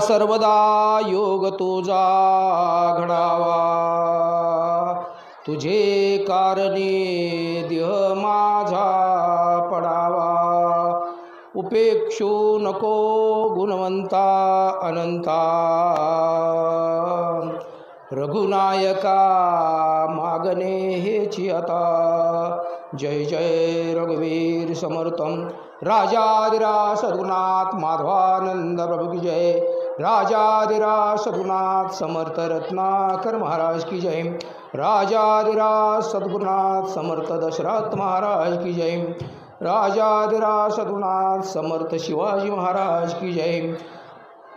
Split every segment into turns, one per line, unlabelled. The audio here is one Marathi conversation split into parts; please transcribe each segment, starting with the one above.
सर्वदा योग तुझा घडावा तुझे कारणे देह माझा पडावा. उपेक्षू नको गुणवंता अनंता. रघुनायका मागणे हेची आता जय जय रघुवीर समर्थम राजादिरा सद्गुणात माधवानंद प्रभु की जय. राजादिरा सद्गुणात समर्थ रत्नाकर महाराज की जय. राजादिरा सद्गुणात समर्थ दशरथ महाराज की जय. राजादिरा सद्गुणात समर्थ शिवाजी महाराज की जय.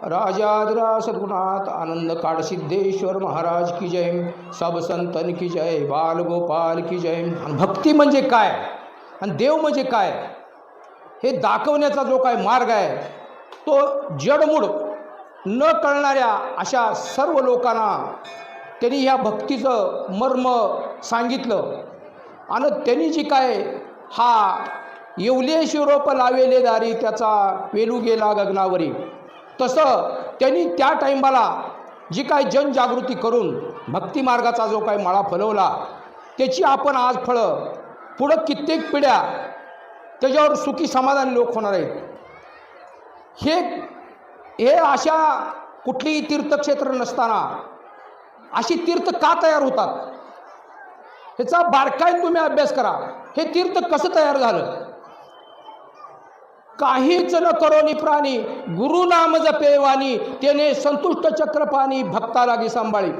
राजाधिराज सद्गुणात आनंद काडसिद्धेश्वर महाराज की जय. सब संतन की जय बाल गोपाल की जय. आणि भक्ती म्हणजे काय? आणि देव म्हणजे काय? हे दाखवण्याचा जो काय मार्ग आहे तो जडमूड न कळणाऱ्या अशा सर्व लोकांना त्यांनी ह्या भक्तीचं मर्म सांगितलं. आणि त्यांनी जी काय हा येवले शिरोप लावेले दारी त्याचा वेलू गेला गगनावरी. तसं त्यांनी त्या टाईमाला जी काय जनजागृती करून भक्तिमार्गाचा जो काही माळा फलवला त्याची आपण आज फळं पुढं कित्येक पिढ्या त्याच्यावर सुखी समाधानी लोक होणार आहेत. हे हे अशा कुठलीही तीर्थक्षेत्र नसताना अशी तीर्थ का तयार होतात? ह्याचा बारकाईन तुम्ही अभ्यास करा. हे तीर्थ कसं तयार झालं? काहीच न करोनी प्राणी गुरु नाम जपेवानी त्याने संतुष्ट चक्रपाणी भक्ता लागी सांभाळी.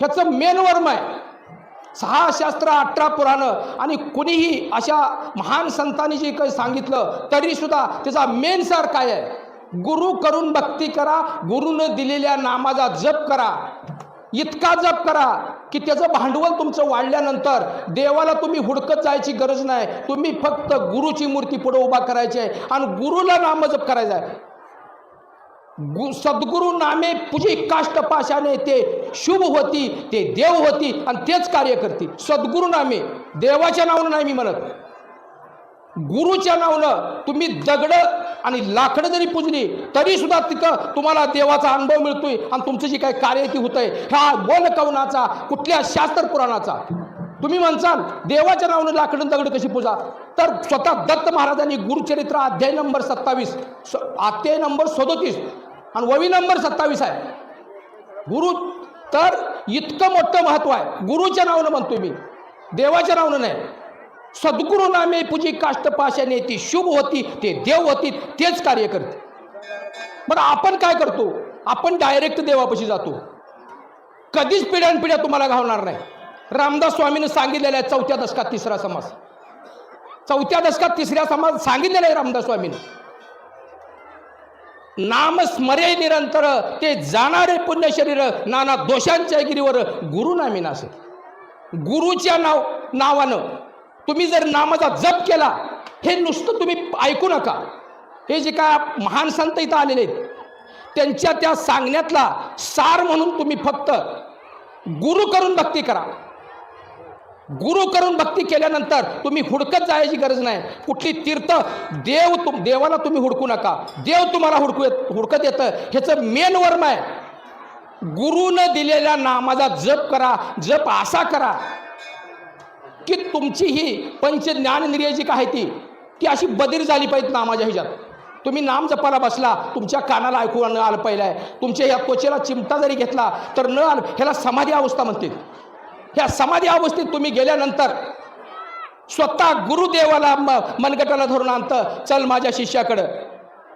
ह्याचं मेन वर्म आहे. सहा शास्त्र अठरा पुराणं आणि कुणीही अशा महान संतांनी जे काही सांगितलं तरी सुद्धा त्याचा मेन सार काय आहे? गुरु करून भक्ती करा गुरुनं दिलेल्या नामाचा जप करा. इतका जप करा की त्याचं भांडवल तुमचं वाढल्यानंतर देवाला तुम्ही हुडकत जायची गरज नाही. तुम्ही फक्त गुरुची मूर्ती पुढे उभा करायची आहे आणि गुरुला नामजप करायचा आहे. गु सद्गुरु नामे पुजी काष्ट पाशाने ते शुभ होती ते देव होती आणि तेच कार्य करते. सद्गुरु नामे देवाच्या नावानं नाही मी म्हणत. गुरुच्या नावानं तुम्ही दगडं आणि लाकडं जरी पुजली तरी सुद्धा तिथं तुम्हाला देवाचा अनुभव मिळतोय आणि तुमचं जे काही कार्य ती होतंय ह्या बोल कवनाचा कुठल्या शास्त्र पुराणाचा. तुम्ही म्हणसाल देवाच्या नावानं लाकडं दगड कशी पूजा? तर स्वतः दत्त महाराजांनी गुरुचरित्र अध्याय नंबर सत्तावीस अध्याय नंबर सदोतीस आणि ववी नंबर सत्तावीस आहे. गुरु तर इतकं मोठं महत्त्व आहे. गुरुच्या नावानं म्हणतोय मी. देवाच्या नावानं नाही. सद्गुरु नामे पूजी काष्ट पाशाने ती शुभ होती ते देव होती तेच कार्य करते. बरं आपण काय करतो? आपण डायरेक्ट देवापाशी जातो. कधीच पिढ्यानपिढ्या तुम्हाला घावणार नाही. रामदास स्वामीनं सांगितलेलं आहे चौथ्या दशकात तिसरा समाज चौथ्या दशकात तिसऱ्या समाज सांगितलेला आहे रामदास स्वामीनं. नाम स्मरे निरंतर ते जाणारे पुण्य शरीर नाना दोषांच्या गिरीवर गुरु नामी असेल गुरुच्या नाव नावानं तुम्ही जर नामाचा जप केला हे नुसतं तुम्ही ऐकू नका. हे जे काय महान संत इथं आलेले आहेत त्यांच्या त्या सांगण्यातला सार म्हणून तुम्ही फक्त गुरु करून भक्ती करा. गुरु करून भक्ती केल्यानंतर तुम्ही हुडकत जायची गरज नाही. कुठली तीर्थ देव तुम देवाला तुम्ही हुडकू नका. देव तुम्हाला हुडकू येत हुडकत येतं. ह्याचं मेन वर्म आहे. गुरुनं दिलेल्या नामाचा जप करा. जप असा करा. की तुमची ही पंच ज्ञानेंद्रिय जी काय ती? ती अशी बदीर झाली पाहिजे नामाच्या ह्याच्यात. तुम्ही नाम जपायला बसला तुमच्या कानाला ऐकू न आलं पाहिलं आहे तुमच्या या त्वचेला चिमटा जरी घेतला तर न आलं ह्याला समाधी अवस्था म्हणते ह्या समाधी अवस्थेत तुम्ही गेल्यानंतर स्वतः गुरुदेवाला म मनगटाला धरून आणतं चल माझ्या शिष्याकडं.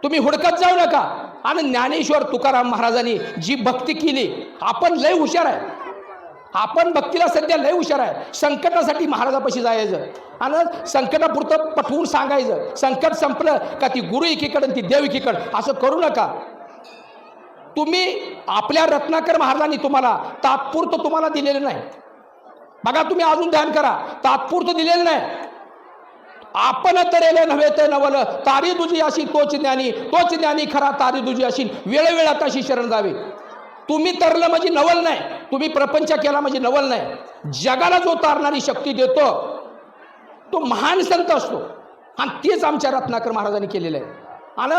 तुम्ही हुडकत जाऊ नका. आणि ज्ञानेश्वर तुकाराम महाराजांनी जी भक्ती केली आपण लय हुशार आहे. आपण भक्तीला सध्या लय हुशार आहे. संकटासाठी महाराजापाशी जायचं. आणि संकटापुरतं पटवून सांगायचं. संकट संपलं का ती गुरु एकीकडं ती देव एकीकडं? असं करू नका. तुम्ही आपल्या रत्नाकर महाराजांनी तुम्हाला तात्पुरतं तुम्हाला दिलेलं नाही. बघा तुम्ही अजून ध्यान करा. तात्पुरतं दिलेलं नाही. आपण तरेले नव्हे ते नवल. तारी दुजी अशी तोच ज्ञानी. तोच ज्ञानी खरा तारी दुजी अशी. वेळोवेळात अशी शरण जावी. तुम्ही तरलं म्हणजे नवल नाही. तुम्ही प्रपंच केला म्हणजे नवल नाही. जगाला जो तारणारी शक्ती देतो तो महान संत असतो. आणि तेच आमच्या रत्नाकर महाराजांनी केलेलं आहे. आणि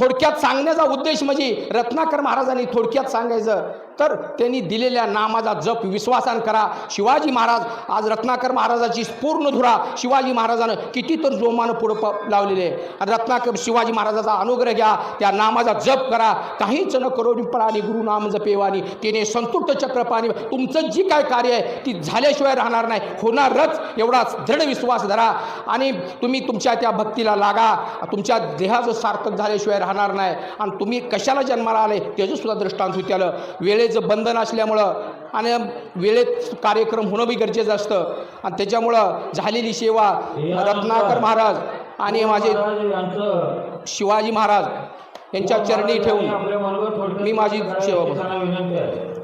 थोडक्यात सांगण्याचा उद्देश म्हणजे रत्नाकर महाराजांनी थोडक्यात सांगायचं तर त्यांनी दिलेल्या नामाचा जप विश्वासान करा. शिवाजी महाराज आज रत्नाकर महाराजाची पूर्ण धुरा शिवाजी महाराजानं किती तर जोमानं पुढं प लावलेले आहे. आणि रत्नाकर शिवाजी महाराजाचा अनुग्रह घ्या त्या नामाचा जप करा. काहीच न करोडी प्राणी गुरु नाम जपेवानी तिने संतुष्ट चक्रपाणी तुमचं जी काय कार्य आहे ती झाल्याशिवाय राहणार नाही. होणारच एवढाच दृढ विश्वास धरा. आणि तुम्ही तुमच्या त्या भक्तीला लागा. तुमच्या देहाचं सार्थक झाल्याशिवाय राहणार नाही. आणि तुम्ही कशाला जन्माला आले त्याचं सुद्धा दृष्टांत होत्यालं वेळेचं बंधन असल्यामुळं आणि वेळेत कार्यक्रम होणं बी गरजेचं असतं. आणि त्याच्यामुळं झालेली सेवा रत्नाकर महाराज आणि माझे शिवाजी महाराज यांच्या चरणी ठेवून मी माझी सेवा
आहे.